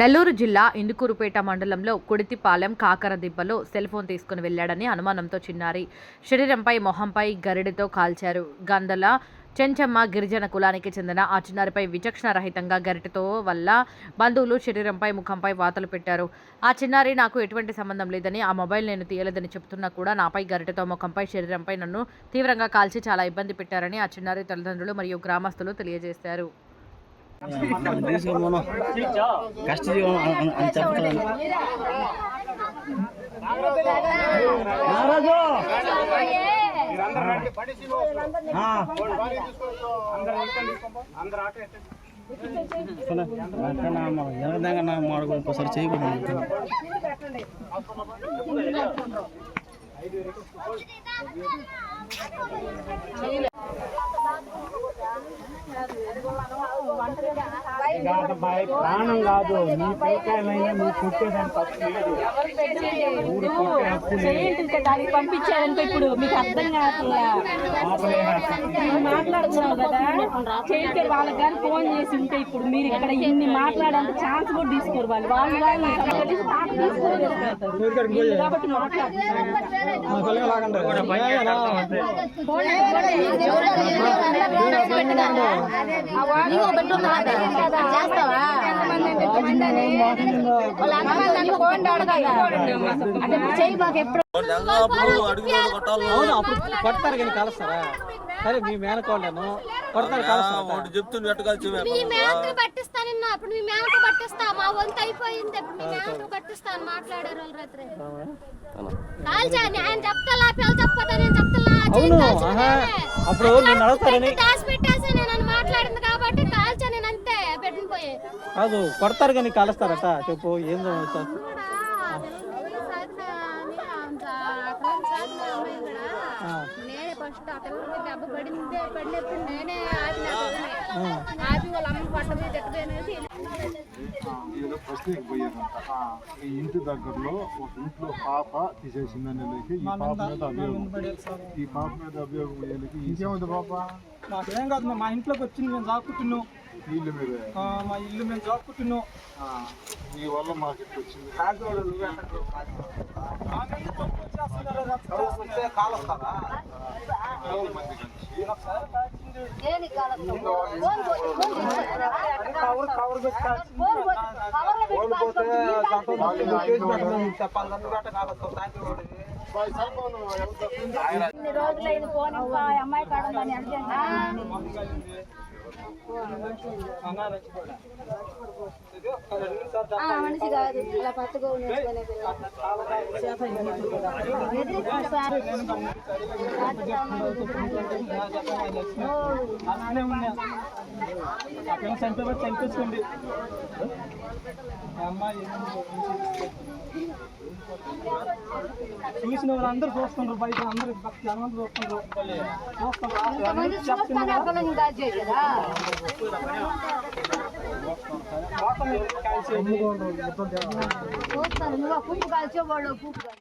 నెల్లూరు జిల్లా ఇందుకూరుపేట మండలంలో Kudithipalem కాకరదిబ్బలో cell phone తీసుకుని వెళ్ళాడని అనుమానంతో చిన్నారి శరీరంపై మొహంపై గరిడితో కాల్చారు. గందల చెంచమ్మ గిరిజన కులానికి చెందిన ఆ చిన్నారిపై విచక్షణ రహితంగా గరిటతో వల్ల బంధువులు శరీరంపై ముఖంపై వాతలు పెట్టారు. ఆ చిన్నారి నాకు ఎటువంటి సంబంధం లేదని ఆ మొబైల్ నేను తీయలేదని చెప్తున్నా కూడా నాపై గరిటతో ముఖంపై శరీరంపై నన్ను తీవ్రంగా కాల్చి చాలా ఇబ్బంది పెట్టారని ఆ చిన్నారి తల్లిదండ్రులు మరియు గ్రామస్తులు తెలియజేశారు. తీసుకున్నాను కష్ట జీవనం అని- చెప్పగలను నారాజు! చెప్తాను మాడుకో ఒకసారి చేయకూడదు ప్రాణం కాదు నీ పిల్లకాయలైనా నువ్వు పుట్టేదాన్ని తప్పు లేదు ఊరు పుట్టే హక్కు లేదు. చేయండి దానికి పంపించారంటే ఇప్పుడు మీకు అర్థం కావట్లే ఆపలేని మీరు మాట్లాడుతున్నావు కదా చేయితే వాళ్ళకి కానీ ఫోన్ చేసి ఉంటే ఇప్పుడు మీరు ఇక్కడ ఇన్ని మాట్లాడేంత ఛాన్స్ కూడా తీసుకోరు వాళ్ళు. వాళ్ళు కాబట్టి మాట్లాడుతున్నారు. కొడతారు కానీ కలుస్తారా? సరే మీ మేనకోళ్ళను కొడతారు కలుస్తారు చెప్తుంది ఎట్టకాల్చి మీ మేనకు పట్టిస్తా నిన్న అప్పుడు మీ మేనకు పట్టిస్తా. మా వంతు అయిపోయింది. ఇప్పుడు మీ మేనకు పట్టిస్తాను మాట్లాడారు వాళ్ళు రాత్రి. కాల్చా ఆయన చెప్తా నేను చెప్తా అప్పుడు అడుగుతారని దాసి పెట్టేసి నేను అని మాట్లాడింది కాబట్టి కాల్చా నేను అంతే పెట్టిన పోయి కాదు కొడతారు కానీ కలుస్తారట. చెప్పు ఏందో సార్ నేనే ఫస్ట్ ఆ పిల్లకి దెబ్బ పడింది పడినప్పుడు నేనే ఆపిన ఆపి వాళ్ళ అమ్మ పట్టబోయి తిట్టబోయేది ఏదో ఫస్ట్ పోయారంట ఈ ఇంటి దగ్గరలో ఒక ఇంట్లో పాప తీసేసిందని లేక ఈ పాప మీద అభియోగం. ఈ పాప మీద అభియోగం ఇంకేముంది పాప? మాకేం కాదు మా ఇంట్లోకి వచ్చింది మేము జాక్కుంటున్నాం వీళ్ళ మీద. ఆ, మా ఇల్లు మేము ఆ, మీ వల్ల మాకు ఇట్లా వచ్చింది. ఇన్ని రోజులైన ఫోన్ అమ్మాయి కాడమని అడిగాను. खाना रच पड़ा మనిషి కాదు. ఇలా పట్టుకో అక్కడ చంపేవారు అమ్మాయి చూసిన వాళ్ళందరూ చూస్తున్నారు బయట అందరూ జనం చూస్తున్నారు చూస్తున్నారు చెప్తున్నారు నువ్వు